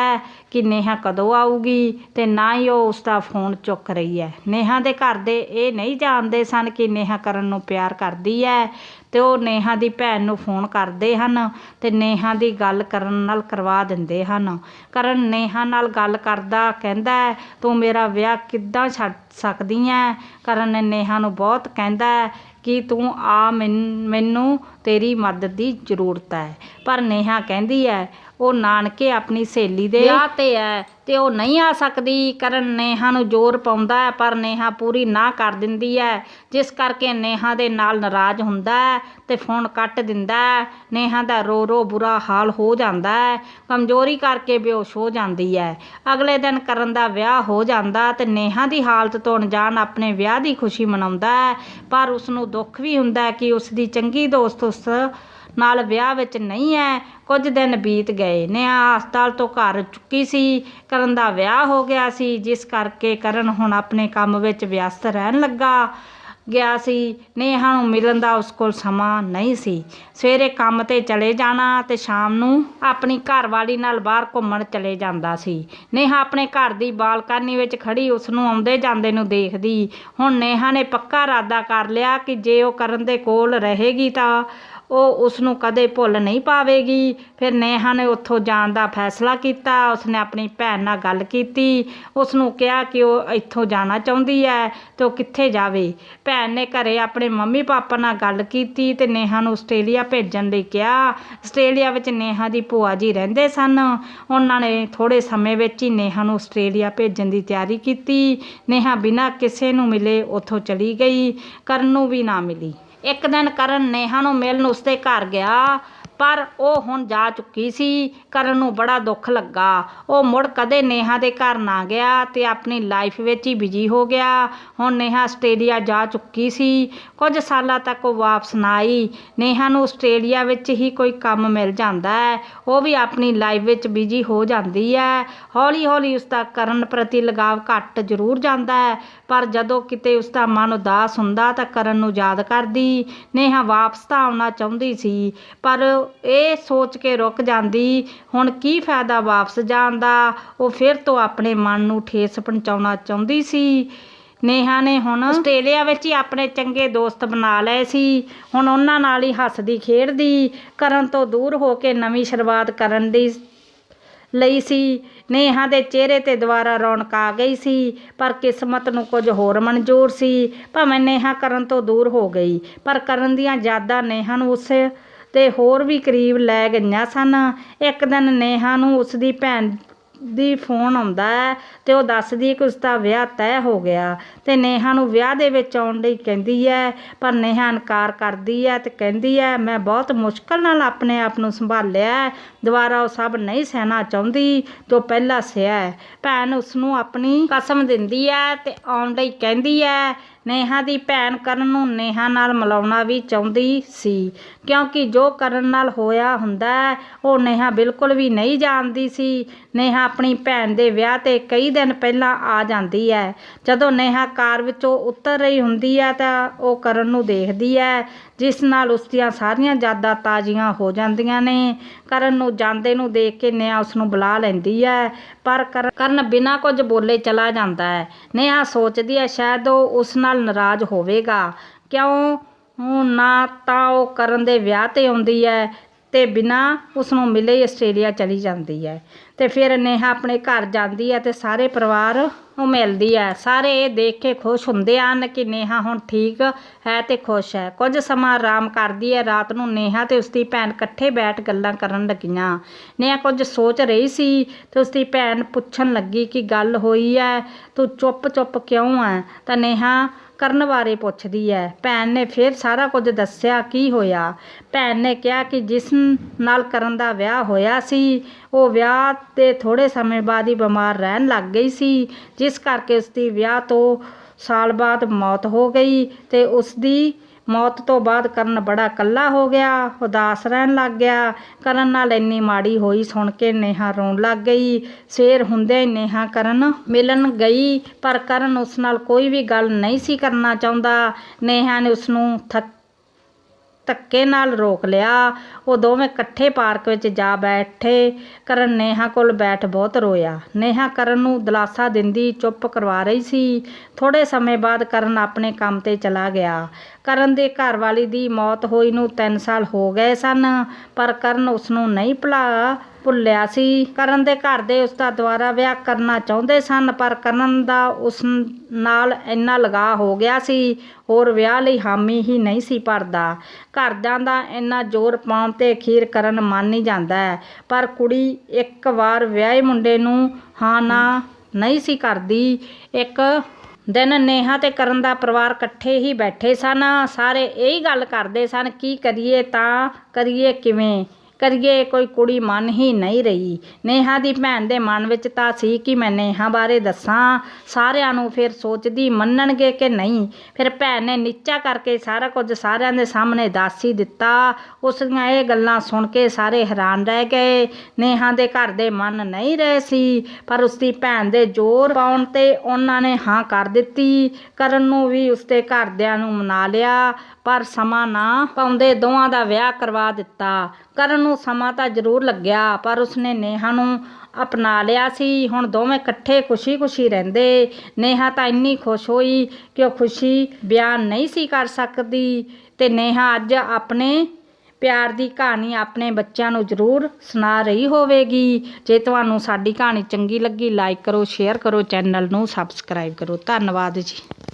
ਕਿ ਨੇਹਾ ਕਦੋਂ ਆਊਗੀ ਤੇ ਨਾ ਹੀ ਉਹ ਉਸ ਦਾ ਫੋਨ ਚੁੱਕ ਰਹੀ ਹੈ ਨੇਹਾ ਦੇ ਘਰ ਦੇ ਇਹ ਨਹੀਂ ਜਾਣਦੇ ਸਨ ਕਿ ਨੇਹਾ ਕਰਨ ਨੂੰ ਪਿਆਰ ਕਰਦੀ ਹੈ ਤੇ ਉਹ ਨੇਹਾ ਦੀ ਭੈਣ ਨੂੰ ਫੋਨ ਕਰਦੇ ਹਨ ਤੇ ਨੇਹਾ ਦੀ ਗੱਲ ਕਰਨ ਨਾਲ ਕਰਵਾ ਦਿੰਦੇ ਹਨ। ਕਰਨ ਨੇਹਾ ਨਾਲ ਗੱਲ ਕਰਦਾ ਕਹਿੰਦਾ ਤੂੰ ਮੇਰਾ ਵਿਆਹ ਕਿੱਦਾਂ ਛੱਡ ਸਕਦੀ ਹੈ ਕਰਨ ਨੇ ਨੇਹਾ ਨੂੰ ਬਹੁਤ ਕਹਿੰਦਾ ਕਿ ਤੂੰ ਆ ਮੈਨ- ਮੈਨੂੰ ਤੇਰੀ ਮਦਦ ਦੀ ਜ਼ਰੂਰਤ ਹੈ। ਪਰ ਨੇਹਾ ਕਹਿੰਦੀ ਹੈ ਉਹ ਨਾਨਕੇ ਆਪਣੀ ਸਹੇਲੀ ਦੇ ਵਿਆਹ ਤੇ ਹੈ ਤੇ ਉਹ ਨਹੀਂ ਆ ਸਕਦੀ। ਕਰਨ ਨੇਹਾ ਨੂੰ ਜ਼ੋਰ ਪਾਉਂਦਾ ਹੈ ਪਰ ਨੇਹਾ ਪੂਰੀ ਨਾ ਕਰ ਦਿੰਦੀ ਹੈ। ਜਿਸ ਕਰਕੇ ਨੇਹਾ ਦੇ ਨਾਲ ਨਾਰਾਜ਼ ਹੁੰਦਾ ਹੈ ਤੇ ਫੋਨ ਕੱਟ ਦਿੰਦਾ ਹੈ। ਨੇਹਾ ਦਾ ਰੋ ਰੋ ਬੁਰਾ ਹਾਲ ਹੋ ਜਾਂਦਾ ਹੈ। ਕਮਜ਼ੋਰੀ ਕਰਕੇ ਬੇਹੋਸ਼ ਹੋ ਜਾਂਦੀ ਹੈ। ਅਗਲੇ ਦਿਨ ਕਰਨ ਦਾ ਵਿਆਹ ਹੋ ਜਾਂਦਾ ਤੇ ਨੇਹਾ ਦੀ ਹਾਲਤ ਤੋਂ ਅਣਜਾਣ ਆਪਣੇ ਵਿਆਹ ਦੀ ਖੁਸ਼ੀ ਮਨਾਉਂਦਾ ਹੈ। ਪਰ ਉਸ ਨੂੰ ਦੁੱਖ ਵੀ ਹੁੰਦਾ ਕਿ ਉਸ ਦੀ ਚੰਗੀ ਦੋਸਤ ਉਸ ਨਾਲ ਵਿਆਹ ਵਿੱਚ ਨਹੀਂ ਹੈ ਕੁਝ ਦਿਨ ਬੀਤ ਗਏ ਨੇ ਹਸਪਤਾਲ ਤੋਂ ਘਰ ਚੁੱਕੀ ਸੀ। ਕਰਨ ਦਾ ਵਿਆਹ ਹੋ ਗਿਆ ਸੀ, ਜਿਸ ਕਰਕੇ ਕਰਨ ਹੁਣ ਆਪਣੇ ਕੰਮ ਵਿੱਚ ਵਿਅਸਤ ਰਹਿਣ ਲੱਗਾ। ਗਿਆ ਸੀ। ਨੇਹਾ ਨੂੰ ਮਿਲਣ ਦਾ ਉਸ ਕੋਲ ਸਮਾਂ ਨਹੀਂ ਸੀ। ਸਵੇਰੇ ਕੰਮ ਤੇ ਚਲੇ ਜਾਣਾ ਤੇ ਸ਼ਾਮ ਨੂੰ ਆਪਣੀ ਘਰਵਾਲੀ ਨਾਲ ਬਾਹਰ ਘੁੰਮਣ ਚਲੇ ਜਾਂਦਾ ਸੀ। ਨੇਹਾ ਆਪਣੇ ਘਰ ਦੀ ਬਾਲਕਨੀ ਵਿੱਚ ਖੜੀ ਉਸ ਨੂੰ ਆਉਂਦੇ ਜਾਂਦੇ ਨੂੰ ਦੇਖਦੀ। ਹੁਣ ਨੇਹਾ ਨੇ ਪੱਕਾ ਇਰਾਦਾ ਕਰ ਲਿਆ ਕਿ ਜੇ ਉਹ ਕਰਨ ਦੇ ਕੋਲ ਰਹੇਗੀ ਤਾਂ ਉਹ ਉਸ ਨੂੰ ਕਦੇ ਭੁੱਲ ਨਹੀਂ ਪਾਵੇਗੀ। ਫਿਰ ਨੇਹਾ ਨੇ ਉੱਥੋਂ ਜਾਣ ਦਾ ਫੈਸਲਾ ਕੀਤਾ। ਉਸਨੇ ਆਪਣੀ ਭੈਣ ਨਾਲ ਗੱਲ ਕੀਤੀ। ਉਸ ਨੂੰ ਕਿਹਾ ਕਿ ਉਹ ਇੱਥੋਂ ਜਾਣਾ ਚਾਹੁੰਦੀ ਹੈ ਤੇ ਉਹ ਕਿੱਥੇ ਜਾਵੇ। ਭੈਣ ਨੇ ਘਰੇ ਆਪਣੇ ਮੰਮੀ ਪਾਪਾ ਨਾਲ ਗੱਲ ਕੀਤੀ ਤੇ ਨੇਹਾ ਨੂੰ ਆਸਟ੍ਰੇਲੀਆ ਭੇਜਣ ਲਈ ਕਿਹਾ। ਆਸਟ੍ਰੇਲੀਆ ਵਿੱਚ ਨੇਹਾ ਦੀ ਭੂਆ ਜੀ ਰਹਿੰਦੇ ਸਨ। ਉਹਨਾਂ ਨੇ ਥੋੜੇ ਸਮੇਂ ਵਿੱਚ ਹੀ ਨੇਹਾ ਨੂੰ ਆਸਟ੍ਰੇਲੀਆ ਭੇਜਣ ਦੀ ਤਿਆਰੀ ਕੀਤੀ। ਨੇਹਾ ਬਿਨਾਂ ਕਿਸੇ ਨੂੰ ਮਿਲੇ ਉੱਥੋਂ ਚਲੀ ਗਈ। ਕਰਨ ਨੂੰ ਵੀ ਨਾ ਮਿਲੀ। ਇੱਕ ਦਿਨ ਕਰਨ ਨੇਹਾ ਨੂੰ ਮਿਲਣ ਉਸਦੇ ਘਰ ਗਿਆ। ਪਰ ਉਹ ਹੁਣ ਜਾ ਚੁੱਕੀ ਸੀ, ਕਰਨ ਨੂੰ ਬੜਾ ਦੁੱਖ ਲੱਗਾ। ਉਹ ਮੁੜ ਕਦੇ ਨੇਹਾ ਦੇ ਘਰ ਨਾ ਗਿਆ ਤੇ ਆਪਣੀ ਲਾਈਫ ਵਿੱਚ ਹੀ ਬਿਜ਼ੀ ਹੋ ਗਿਆ। ਹੁਣ ਨੇਹਾ ਆਸਟ੍ਰੇਲੀਆ ਜਾ ਚੁੱਕੀ ਸੀ। ਕੁਝ ਸਾਲਾਂ ਤੱਕ ਉਹ ਵਾਪਸ ਨਾ ਆਈ। ਨੇਹਾ ਨੂੰ ਆਸਟ੍ਰੇਲੀਆ ਵਿੱਚ ਹੀ ਕੋਈ ਕੰਮ ਮਿਲ ਜਾਂਦਾ ਹੈ। ਉਹ ਵੀ ਆਪਣੀ ਲਾਈਫ ਵਿੱਚ ਬਿਜ਼ੀ ਹੋ ਜਾਂਦੀ ਹੈ। ਹੌਲੀ ਹੌਲੀ ਉਸ ਦਾ ਕਰਨ ਪ੍ਰਤੀ ਲਗਾਵ ਘਟ ਜ਼ਰੂਰ ਜਾਂਦਾ ਹੈ। ਪਰ ਜਦੋਂ ਕਿਤੇ ਉਸ ਦਾ ਮਨ ਉਦਾਸ ਹੁੰਦਾ ਤਾਂ ਕਰਨ ਨੂੰ ਯਾਦ ਕਰਦੀ। ਨੇਹਾ ਵਾਪਸ ਤਾਂ ਆਉਣਾ ਚਾਹੁੰਦੀ ਸੀ, ਪਰ ਇਹ ਸੋਚ ਕੇ ਰੁਕ ਜਾਂਦੀ, ਹੁਣ ਕੀ ਫਾਇਦਾ ਵਾਪਸ ਜਾਣ ਦਾ? ਉਹ ਫਿਰ ਤੋਂ ਆਪਣੇ ਮਨ ਨੂੰ ਠੇਸ ਪਹੁੰਚਾਉਣਾ ਚਾਹੁੰਦੀ ਸੀ। ਨੇਹਾ ਨੇ ਹੁਣ ਆਸਟ੍ਰੇਲੀਆ ਵਿੱਚ ਹੀ ਆਪਣੇ ਚੰਗੇ ਦੋਸਤ ਬਣਾ ਲਏ ਸੀ। ਹੁਣ ਉਹਨਾਂ ਨਾਲ ਹੀ ਹੱਸਦੀ ਖੇਡਦੀ, ਕਰਨ ਤੋਂ ਦੂਰ ਹੋ ਕੇ ਨਵੀਂ ਸ਼ੁਰੂਆਤ ਕਰਨ ਦੀ ਲਈ ਸੀ। ਨੇਹਾ ਦੇ ਚਿਹਰੇ ਤੇ ਦੁਬਾਰਾ ਰੌਣਕ ਆ ਗਈ ਸੀ, ਪਰ ਕਿਸਮਤ ਨੂੰ ਕੁਝ ਹੋਰ ਮਨਜ਼ੂਰ ਸੀ। ਭਾਵੇਂ ਨੇਹਾ ਕਰਨ ਤੋਂ ਦੂਰ ਹੋ ਗਈ, ਪਰ ਕਰਨ ਦੀਆਂ ਯਾਦਾਂ ਨੇਹਾ ਨੂੰ ਉਸ ਤੇ ਹੋਰ ਵੀ ਕਰੀਬ ਲੈ ਗਈਆਂ ਸਨ। ਇੱਕ ਦਿਨ ਨੇਹਾ ਨੂੰ ਉਸਦੀ ਭੈਣ ਦੀ ਫੋਨ ਆਉਂਦਾ ਹੈ ਅਤੇ ਉਹ ਦੱਸਦੀ ਕਿ ਉਸਦਾ ਵਿਆਹ ਤੈਅ ਹੋ ਗਿਆ ਅਤੇ ਨੇਹਾ ਨੂੰ ਵਿਆਹ ਦੇ ਵਿੱਚ ਆਉਣ ਲਈ ਕਹਿੰਦੀ ਹੈ, ਪਰ ਨੇਹਾ ਇਨਕਾਰ ਕਰਦੀ ਹੈ ਅਤੇ ਕਹਿੰਦੀ ਹੈ, ਮੈਂ ਬਹੁਤ ਮੁਸ਼ਕਲ ਨਾਲ ਆਪਣੇ ਆਪ ਨੂੰ ਸੰਭਾਲਿਆ ਦੁਬਾਰਾ ਉਹ ਸਭ ਨਹੀਂ ਸਹਿਣਾ ਚਾਹੁੰਦੀ ਜੋ ਪਹਿਲਾਂ ਸਿਆ ਭੈਣ ਉਸ ਨੂੰ ਆਪਣੀ ਕਸਮ ਦਿੰਦੀ ਹੈ ਅਤੇ ਆਉਣ ਲਈ ਕਹਿੰਦੀ ਹੈ ਨੇਹਾ ਦੀ ਭੈਣ ਕਰਨ ਨੂੰ ਨੇਹਾ ਨਾਲ ਮਿਲਾਉਣਾ ਵੀ ਚਾਹੁੰਦੀ ਸੀ। ਕਿਉਂਕਿ ਜੋ ਕਰਨ ਨਾਲ ਹੋਇਆ ਹੁੰਦਾ ਹੈ, ਉਹ ਨੇਹਾ ਬਿਲਕੁਲ ਵੀ ਨਹੀਂ ਜਾਣਦੀ ਸੀ। ਨੇਹਾ ਆਪਣੀ ਭੈਣ ਦੇ ਵਿਆਹ ਤੇ ਕਈ ਦਿਨ ਪਹਿਲਾਂ ਆ ਜਾਂਦੀ ਹੈ। ਜਦੋਂ ਨੇਹਾ ਕਾਰ ਵਿੱਚੋਂ ਉਤਰ ਰਹੀ ਹੁੰਦੀ ਹੈ ਤਾਂ ਉਹ ਕਰਨ ਨੂੰ ਦੇਖਦੀ ਹੈ। ਜਿਸ ਨਾਲ ਉਸ ਦੀਆਂ ਸਾਰੀਆਂ ਯਾਦਾਂ ਤਾਜ਼ੀਆਂ ਹੋ ਜਾਂਦੀਆਂ ਨੇ। ਕਰਨ ਨੂੰ, ਜਾਂਦੇ ਨੂੰ ਦੇਖ ਕੇ ਨੇਹਾ ਉਸ ਨੂੰ ਬੁਲਾ ਲੈਂਦੀ ਹੈ ਪਰ ਕਰਨ ਬਿਨਾਂ ਕੁਝ ਬੋਲੇ ਚਲਾ ਜਾਂਦਾ ਹੈ ਨੇਹਾ ਸੋਚਦੀ ਹੈ ਸ਼ਾਇਦ ਉਹ ਉਸ ਨਾਲ ਨਾਰਾਜ਼ ਹੋਵੇਗਾ। ਕਿਉਂ? ਨਾ ਤਾਂ ਉਹ ਕਰਨ ਦੇ ਵਿਆਹ ਤੇ ਆਉਂਦੀ ਹੈ ਤੇ ਬਿਨਾਂ ਉਸ ਨੂੰ ਮਿਲੇ ਆਸਟ੍ਰੇਲੀਆ ਚਲੀ ਜਾਂਦੀ ਹੈ ਤੇ ਫਿਰ ਨੇਹਾ ਆਪਣੇ ਘਰ ਜਾਂਦੀ ਹੈ ਤੇ ਸਾਰੇ ਪਰਿਵਾਰ ਮਿਲਦੀ ਹੈ ਸਾਰੇ ਇਹ ਦੇਖ ਕੇ ਖੁਸ਼ ਹੁੰਦੇ ਹਨ ਕਿ ਨੇਹਾ ਹੁਣ ਠੀਕ ਹੈ ਤੇ ਖੁਸ਼ ਹੈ। ਕੁਝ ਸਮਾਂ ਆਰਾਮ ਕਰਦੀ ਹੈ ਰਾਤ ਨੂੰ ਨੇਹਾ ਤੇ ਉਸਦੀ ਭੈਣ ਇਕੱਠੇ ਬੈਠ ਗੱਲਾਂ ਕਰਨ ਲੱਗੀਆਂ। ਨੇਹਾ ਕੁਝ ਸੋਚ ਰਹੀ ਸੀ ਤੇ ਉਸਦੀ ਭੈਣ ਪੁੱਛਣ ਲੱਗੀ ਕਿ ਗੱਲ ਹੋਈ ਹੈ ਤੂੰ ਚੁੱਪ ਚੁੱਪ ਕਿਉਂ ਹੈ ਤਾਂ ਨੇਹਾ ਕਰਨ ਬਾਰੇ ਪੁੱਛਦੀ ਹੈ ਭੈਣ ਨੇ ਫਿਰ ਸਾਰਾ ਕੁਝ ਦੱਸਿਆ ਕੀ ਹੋਇਆ। ਭੈਣ ਨੇ ਕਿਹਾ ਕਿ ਜਿਸ ਨਾਲ ਕਰਨ ਦਾ ਵਿਆਹ ਹੋਇਆ ਸੀ, ਉਹ ਵਿਆਹ ਤੇ ਥੋੜੇ ਸਮੇਂ ਬਾਅਦ ਹੀ ਬਿਮਾਰ ਰਹਿਣ ਲੱਗ ਗਈ ਸੀ, ਜਿਸ ਇਸ ਕਰਕੇ ਉਸ ਦੀ ਵਿਆਹ ਤੋਂ ਸਾਲ ਬਾਅਦ ਮੌਤ ਹੋ ਗਈ ਤੇ ਉਸ ਦੀ ਮੌਤ ਤੋਂ ਬਾਅਦ ਕਰਨ ਬੜਾ ਇਕੱਲਾ ਹੋ ਗਿਆ, ਉਦਾਸ ਰਹਿਣ ਲੱਗ ਗਿਆ। ਕਰਨ ਨਾਲ ਇੰਨੀ ਮਾੜੀ ਹੋਈ ਸੁਣ ਕੇ ਨੇਹਾ ਰੋਣ ਲੱਗ ਗਈ। ਸਵੇਰ ਹੁੰਦਿਆਂ ਹੀ ਨੇਹਾ ਕਰਨ ਮਿਲਣ ਗਈ, ਪਰ ਕਰਨ ਉਸ ਨਾਲ ਕੋਈ ਵੀ ਗੱਲ ਨਹੀਂ ਸੀ ਕਰਨਾ ਚਾਹੁੰਦਾ। ਨੇਹਾ ਨੇ ਉਸ ਨੂੰ ਥੱਕ ਧੱਕੇ ਨਾਲ ਰੋਕ ਲਿਆ। ਉਹ ਦੋਵੇਂ ਇਕੱਠੇ ਪਾਰਕ ਵਿੱਚ ਜਾ ਬੈਠੇ। ਕਰਨ ਨੇਹਾ ਕੋਲ ਬੈਠ ਬਹੁਤ ਰੋਇਆ। ਨੇਹਾ ਕਰਨ ਨੂੰ ਦਿਲਾਸਾ ਦਿੰਦੀ ਚੁੱਪ ਕਰਵਾ ਰਹੀ ਸੀ। ਥੋੜੇ ਸਮੇਂ ਬਾਅਦ ਕਰਨ ਆਪਣੇ ਕੰਮ ਤੇ ਚਲਾ ਗਿਆ। ਕਰਨ ਦੇ ਘਰ ਵਾਲੀ ਦੀ ਮੌਤ ਹੋਈ ਨੂੰ 3 ਸਾਲ ਹੋ ਗਏ ਸਨ, ਪਰ ਕਰਨ ਉਸ ਨੂੰ ਨਹੀਂ ਭੁਲਾ ਭੁੱਲਿਆ ਸੀ। ਕਰਨ ਦੇ ਘਰ ਦੇ ਉਸ ਦਾ ਦੁਬਾਰਾ ਵਿਆਹ ਕਰਨਾ ਚਾਹੁੰਦੇ ਸਨ, ਪਰ ਕਰਨ ਦਾ ਉਸ ਨਾਲ ਇੰਨਾ ਲਗਾਅ ਹੋ ਗਿਆ ਸੀ, ਹੋਰ ਵਿਆਹ ਲਈ ਹਾਮੀ ਹੀ ਨਹੀਂ ਸੀ ਭਰਦਾ। ਘਰਦਿਆਂ ਦਾ ਇੰਨਾ ਜ਼ੋਰ ਪਾਉਣ ਤੇ ਅਖੀਰ ਕਰਨ ਮੰਨ ਹੀ ਜਾਂਦਾ ਹੈ। ਪਰ ਕੁੜੀ ਇੱਕ ਵਾਰ ਵਿਆਹੇ ਮੁੰਡੇ ਨੂੰ ਹਾਂ ਨਾ ਨਹੀਂ ਸੀ ਕਰਦੀ। ਇੱਕ ਦਿਨ ਨੇਹਾ ਤੇ ਕਰਨ ਦਾ ਪਰਿਵਾਰ ਇਕੱਠੇ ਹੀ ਬੈਠੇ ਸਨ। ਸਾਰੇ ਇਹੀ ਗੱਲ ਕਰਦੇ ਸਨ, ਕੀ ਕਰੀਏ, ਤਾਂ ਕਰੀਏ ਕਿਵੇਂ? ਕਰੀਏ, ਕੋਈ ਕੁੜੀ ਮੰਨ ਹੀ ਨਹੀਂ ਰਹੀ। ਨੇਹਾ ਦੀ ਭੈਣ ਦੇ ਮਨ ਵਿੱਚ ਤਾਂ ਸੀ ਕਿ ਮੈਂ ਨੇਹਾ ਬਾਰੇ ਦੱਸਾਂ। ਸਾਰਿਆਂ ਨੂੰ ਫਿਰ ਸੋਚਦੀ ਮੰਨਣਗੇ ਕਿ ਨਹੀਂ। ਫਿਰ ਭੈਣ ਨੇ ਨੀਚਾ ਕਰਕੇ ਸਾਰਾ ਕੁਝ ਸਾਰਿਆਂ ਦੇ ਸਾਹਮਣੇ ਦੱਸ ਹੀ ਦਿੱਤਾ। ਉਸ ਦੀਆਂ ਇਹ ਗੱਲਾਂ ਸੁਣ ਕੇ ਸਾਰੇ ਹੈਰਾਨ ਰਹਿ ਗਏ। ਨੇਹਾ ਦੇ ਘਰ ਦੇ ਮਨ ਨਹੀਂ ਰਹੇ ਸੀ, ਪਰ ਉਸ ਦੀ ਭੈਣ ਦੇ ਜ਼ੋਰ ਪਾਉਣ ਤੇ ਉਹਨਾਂ ਨੇ ਹਾਂ ਕਰ ਦਿੱਤੀ। ਕਰਨ ਨੂੰ ਵੀ ਉਸਦੇ ਘਰਦਿਆਂ ਨੂੰ ਮਨਾ ਲਿਆ, ਪਰ ਸਮਾਂ ਨਾ ਪਾਉਂਦੇ ਦੋਵਾਂ ਦਾ ਵਿਆਹ ਕਰਵਾ ਦਿੱਤਾ। ਕਰਨ ਨੂੰ ਸਮਾਂ ਤਾਂ ਜ਼ਰੂਰ ਲੱਗਿਆ, ਪਰ ਉਸਨੇ ਨੇਹਾ ਨੂੰ ਅਪਣਾ ਲਿਆ ਸੀ। ਹੁਣ ਦੋਵੇਂ ਇਕੱਠੇ ਖੁਸ਼ੀ-ਖੁਸ਼ੀ ਰਹਿੰਦੇ। ਨੇਹਾ ਤਾਂ ਇੰਨੀ ਖੁਸ਼ ਹੋਈ ਕਿ ਉਹ ਖੁਸ਼ੀ ਬਿਆਨ ਨਹੀਂ ਸੀ ਕਰ ਸਕਦੀ ਤੇ ਨੇਹਾ ਅੱਜ ਆਪਣੇ ਪਿਆਰ ਦੀ ਕਹਾਣੀ ਆਪਣੇ ਬੱਚਿਆਂ ਨੂੰ ਜ਼ਰੂਰ ਸੁਣਾ ਰਹੀ ਹੋਵੇਗੀ। ਜੇ ਤੁਹਾਨੂੰ ਸਾਡੀ ਕਹਾਣੀ ਚੰਗੀ ਲੱਗੀ ਲਾਈਕ ਕਰੋ ਸ਼ੇਅਰ ਕਰੋ ਚੈਨਲ ਨੂੰ ਸਬਸਕ੍ਰਾਈਬ ਕਰੋ। ਧੰਨਵਾਦ ਜੀ।